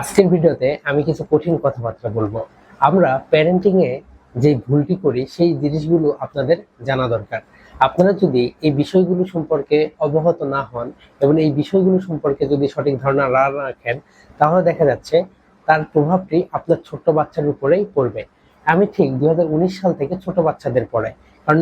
আজকের ভিডিওতে আমি কিছু কঠিন কথাবার্তা বলব। আমরা প্যারেন্টিং এ যে ভুলটি করি, সেই জিনিসগুলো আপনাদের জানা দরকার। আপনারা যদি এই বিষয়গুলো সম্পর্কে অবগত না হন এবং এই বিষয়গুলো সম্পর্কে যদি সঠিক ধারণা না রাখেন, তাহলে দেখা যাচ্ছে তার প্রভাবটি আপনার ছোট্ট বাচ্চার উপরেই পড়বে। আমি ঠিক দুই হাজার উনিশ সাল থেকে ছোট বাচ্চাদের পড়াই। কারণ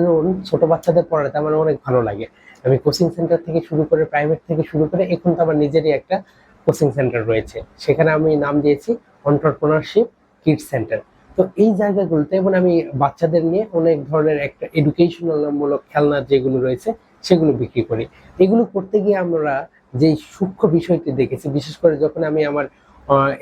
ছোট বাচ্চাদের পড়াতে আমার অনেক ভালো লাগে। আমি কোচিং সেন্টার থেকে শুরু করে প্রাইভেট থেকে শুরু করে এখন তো আমার নিজেরই একটা কোচিং সেন্টার রয়েছে। সেখানে আমি নাম দিয়েছি অন্টারপ্রনারশিপ কিডস সেন্টার। তো এই জায়গাগুলোতে এবং আমি বাচ্চাদের নিয়ে অনেক ধরনের একটা এডুকেশনাল মূলক খেলনা যেগুলো রয়েছে, সেগুলো বিক্রি করি। এগুলো করতে গিয়ে আমরা যে সূক্ষ্ম বিষয়টি দেখেছি, বিশেষ করে যখন আমি আমার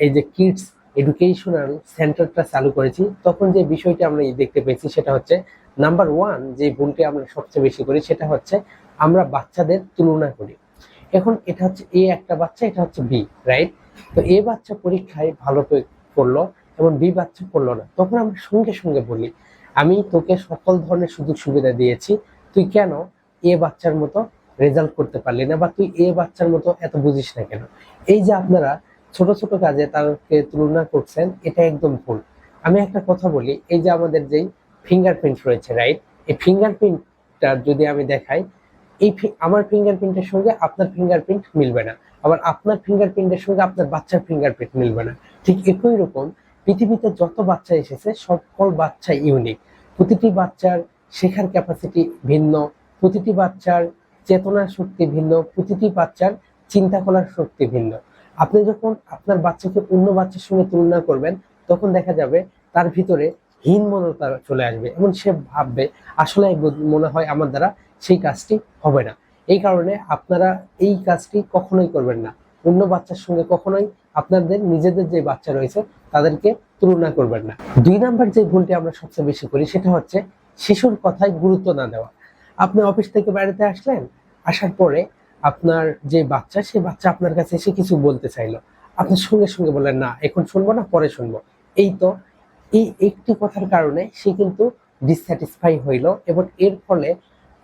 এই যে কিডস এডুকেশনাল সেন্টারটা চালু করেছি, তখন যে বিষয়টি আমরা দেখতে পেয়েছি সেটা হচ্ছে নাম্বার ওয়ান যে ভুলটি আমরা সবচেয়ে বেশি করি সেটা হচ্ছে, আমরা বাচ্চাদের তুলনা করি। এখন এটা হচ্ছে এ একটা বাচ্চা, এটা হচ্ছে বি রাইট তো এ বাচ্চা পরীক্ষায় ভালো করে করল এবং বি বাচ্চা করল না। তখন আমরা সঙ্গে সঙ্গে বলি, আমি তোকে সকল ধরনের সুযোগ সুবিধা দিয়েছি, তুই কেন এ বাচ্চার মতো রেজাল্ট করতে পারলি না বা তুই এ বাচ্চার মতো এত বুঝিস না কেন? এই যে আপনারা ছোট ছোট কাজে তাদেরকে তুলনা করছেন, এটা একদম ভুল। আমি একটা কথা বলি, এই যে আমাদের যেই ফিঙ্গারপ্রিন্ট রয়েছে রাইট এই ফিঙ্গারপ্রিন্টটা যদি আমি দেখাই এই আমার ফিঙ্গারপ্রিন্টের সঙ্গে আপনার ফিঙ্গারপ্রিন্ট মিলবে না। আবার আপনার ফিঙ্গারপ্রিন্টের সঙ্গে আপনার বাচ্চার ফিঙ্গারপ্রিন্ট মিলবে না। ঠিক একই রকম পৃথিবীতে যত বাচ্চা এসেছে, সকল বাচ্চা ইউনিক প্রতিটি বাচ্চার শেখার ক্যাপাসিটি ভিন্ন, প্রতিটি বাচ্চার চেতনার শক্তি ভিন্ন, প্রতিটি বাচ্চার চিন্তা করার শক্তি ভিন্ন। আপনি যখন আপনার বাচ্চাকে অন্য বাচ্চার সঙ্গে তুলনা করবেন, তখন দেখা যাবে তার ভিতরে হীনমনতা চলে আসবে এবং সে ভাববে, আসলে মনে হয় আমার দ্বারা সেই কাজটি হবে না। এই কারণে আপনারা এই কাজটি কখনোই করবেন না। অন্য বাচ্চার সঙ্গে কখনোই আপনাদের নিজেদের যে বাচ্চা রয়েছে, তাদেরকে তুলনা করবেন না। দুই নাম্বার যে ভুলটি আমরা সবচেয়ে বেশি করি, সেটা হচ্ছে শিশুর কথায় গুরুত্ব না দেওয়া। আপনি অফিস থেকে বাড়িতে আসলেন, আসার পরে আপনার যে বাচ্চা সেই বাচ্চা আপনার কাছে এসে কিছু বলতে চাইলো। আপনি সঙ্গে সঙ্গে বললেন, না, এখন শুনব না, পরে শুনব। এই তো এই একটি কথার কারণে সে কিন্তু ডিসস্যাটিসফাই হইল এবং এর ফলে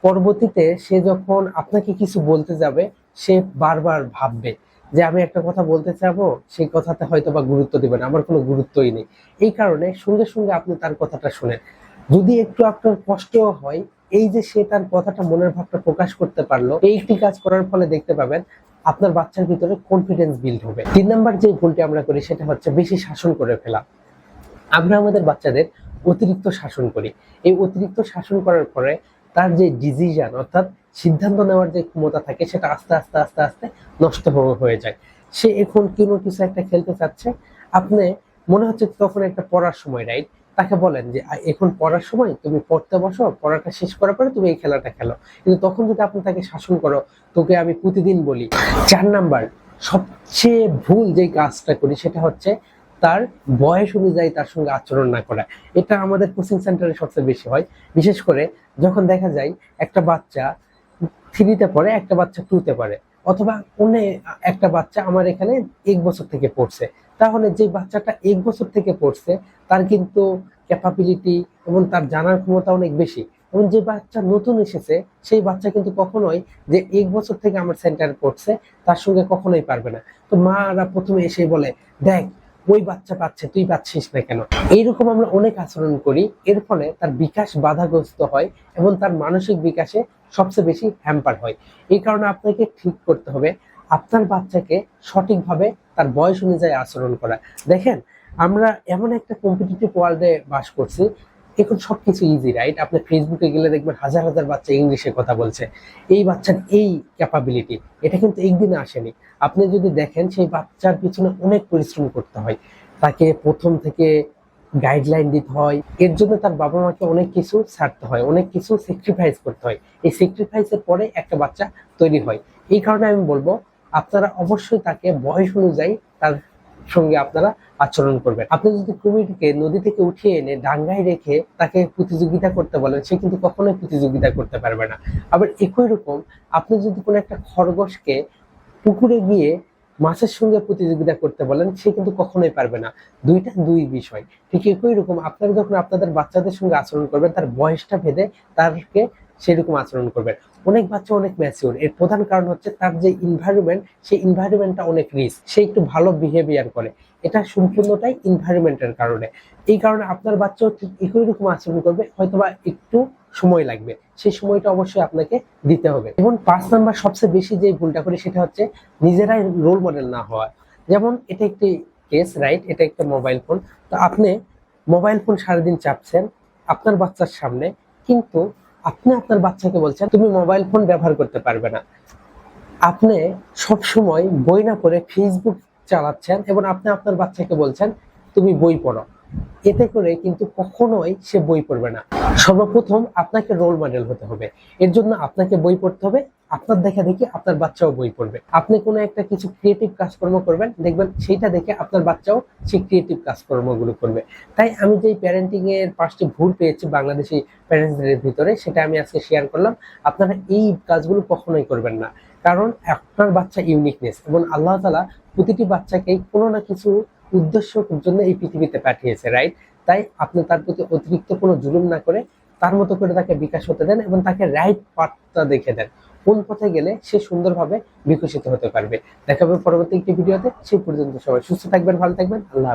পরবর্তীতে সে যখন আপনাকে কিছু বলতে যাবে, সে বারবার ভাববে যে আমি একটা কথা বলতে চাবো, সেই কথাতে হয়তো বা গুরুত্ব দিবেন আমার কোনো গুরুত্বই নেই। এই কারণে সঙ্গে সঙ্গে আপনি তার কথাটা শুনেন। যদি একটু আপনার কষ্টও হয়, এই যে সে তার কথাটা মনের ভাবটা প্রকাশ করতে পারল এই একটি কাজ করার ফলে দেখতে পাবেন আপনার বাচ্চার ভিতরে কনফিডেন্স বিল্ড হবে। তিন নাম্বার যে ভুলটি আমরা করি, সেটা হচ্ছে বেশি শাসন করে ফেলা। আমরা আমাদের বাচ্চাদের অতিরিক্ত শাসন করি। এই অতিরিক্ত শাসন করার পরে তার যে ডিসিশন অর্থাৎ সিদ্ধান্ত নেওয়ার যে ক্ষমতা থাকে, সেটা আস্তে আস্তে আস্তে আস্তে নষ্ট হয়ে- যায়। সে এখন কোনো কিছু একটা খেলতে চাচ্ছে। আপনি, মনে হচ্ছে তখন একটা পড়ার সময় রাইট তাকে বলেন যে এখন পড়ার সময় তুমি পড়তে বসো, পড়াটা শেষ করার পরে তুমি এই খেলাটা খেলো। কিন্তু তখন যদি আপনি তাকে শাসন করো, তোকে আমি প্রতিদিন বলি, চার নাম্বার, সবচেয়ে ভুল যে কাজটা করি, সেটা হচ্ছে তার বয়স অনুযায়ী তার সঙ্গে আচরণ না করা। এটা আমাদের কোচিং সেন্টারে সবচেয়ে বেশি হয়। বিশেষ করে যখন দেখা যায় একটা বাচ্চা থ্রিতে পড়ে, একটা বাচ্চা টুতে পড়ে, অথবা অন্য একটা বাচ্চা আমার এখানে এক বছর থেকে পড়ছে। তাহলে যে বাচ্চাটা এক বছর থেকে পড়ছে, তার কিন্তু ক্যাপাবিলিটি এবং তার জানার ক্ষমতা অনেক বেশি। এবং যে বাচ্চা নতুন এসেছে, সেই বাচ্চা কিন্তু কখনোই যে এক বছর থেকে আমার সেন্টারে পড়ছে, তার সঙ্গে কখনোই পারবে না। তো মারা প্রথমে এসে বলে, দেখ ওই বাচ্চা পাচ্ছে, তুই পাচ্ছিস না কেন? এইরকম আমরা অনেক আচরণ করি। এর ফলে তার বিকাশ বাধাগ্রস্ত হয় এবং তার মানসিক বিকাশে সবচেয়ে বেশি হ্যাম্পার হয়। এই কারণে আপনাকে ঠিক করতে হবে আপনার বাচ্চাকে সঠিকভাবে তার বয়স অনুযায়ী আচরণ করা। দেখেন, আমরা এমন একটা কম্পিটিটিভ ওয়ার্ল্ডে বাস করছি এখন সবকিছু ইজি রাইট আপনি ফেসবুকে গেলে দেখবেন হাজার হাজার বাচ্চা ইংলিশে কথা বলছে। এই বাচ্চার এই ক্যাপাবিলিটি এটা কিন্তু একদিনে আসেনি। আপনি যদি দেখেন, সেই বাচ্চার পিছনে অনেক পরিশ্রম করতে হয়। তাকে প্রথম থেকে গাইডলাইন দিতে হয়। এর জন্য তার বাবা মাকে অনেক কিছু ছাড়তে হয়, অনেক কিছু স্যাক্রিফাইস করতে হয়। এই স্যাক্রিফাইসের পরে একটা বাচ্চা তৈরি হয়। এই কারণে আমি বলব, আপনারা অবশ্যই তাকে বয়স অনুযায়ী তার সঙ্গে আপনারা আচরণ করবেন। আপনি যদি কুমিরকে নদী থেকে উঠিয়ে এনে ডাঙ্গায় রেখে তাকে প্রতিযোগিতা করতে বলেন, সে কিন্তু কখনোই প্রতিযোগিতা করতে পারবে না। আবার একই রকম, আপনি যদি কোনো একটা খরগোশকে পুকুরে গিয়ে মাছের সঙ্গে প্রতিযোগিতা করতে বলেন, সে কিন্তু কখনোই পারবে না। দুইটা দুই বিষয়। ঠিক একই রকম, আপনারা যখন আপনাদের বাচ্চাদের সঙ্গে আচরণ করবেন, তার বয়সটা ভেদে তারকে সেরকম আচরণ করবেন অনেক বাচ্চা, অনেক ম্যাচিওর এর প্রধান কারণ হচ্ছে তার যে ইনভায়রনমেন্ট সেই ইনভায়রনমেন্টটা অনেক রিস্ক সে একটু ভালো বিহেভিয়ার করে। এটা সম্পূর্ণটাই ইনভায়রনমেন্টের কারণে। এই কারণে আপনার বাচ্চাও ঠিক একই রকম আচরণ করবে, হয়তোবা একটু সময় লাগবে। সেই সময়টা অবশ্যই আপনাকে দিতে হবে। এবং পাঁচ নাম্বার সবচেয়ে বেশি যে ভুলটা করি, সেটা হচ্ছে নিজেরাই রোল মডেল না হওয়া। যেমন এটা একটি কেস রাইট এটা একটা মোবাইল ফোন তো আপনি মোবাইল ফোন সারাদিন চাপছেন আপনার বাচ্চার সামনে, কিন্তু আপনি আপনার বাচ্চাকে বলছেন, তুমি মোবাইল ফোন ব্যবহার করতে পারবে না। আপনি সব সময় বই না পড়ে ফেসবুক চালাচ্ছেন এবং আপনি আপনার বাচ্চাকে বলছেন, তুমি বই পড়ো। এতে করে কিন্তু কখনোই সে বই পড়বে না। সর্বপ্রথম আপনাকে রোল মডেল হতে হবে। এর জন্য আপনাকে বই পড়তে হবে। আপনার দেখা দেখি আপনার বাচ্চাও বই পড়বে। আপনি কোনো একটা কিছু ক্রিয়েটিভ কাজকর্ম করবেন, দেখবেন সেইটা দেখে আপনার বাচ্চাও সেই ক্রিয়েটিভ কাজকর্মগুলো করবে। তাই আমি যেই প্যারেন্টিং এর পাঁচটি ভুল পেয়েছি বাংলাদেশি প্যারেন্টসদের ভিতরে, সেটা আমি আজকে শেয়ার করলাম। আপনারা এই কাজগুলো কখনোই করবেন না। কারণ আপনার বাচ্চা ইউনিকনেস এবং আল্লাহ তালা প্রতিটি বাচ্চাকে কোনো না কিছু উদ্দেশ্যর জন্য এই পৃথিবীতে পাঠিয়েছে রাইট তাই আপনি তার প্রতি অতিরিক্ত কোনো জুলুম না করে তার মতো করে তাকে বিকাশ হতে দেন এবং তাকে রাইট পাথটা দেখে দেন। কোন পথে গেলে সে সুন্দরভাবে বিকশিত হতে পারবে। দেখাবে পরবর্তী একটি ভিডিওতে। সেই পর্যন্ত সবাই সুস্থ থাকবেন, ভালো থাকবেন। আল্লাহ হাফেজ।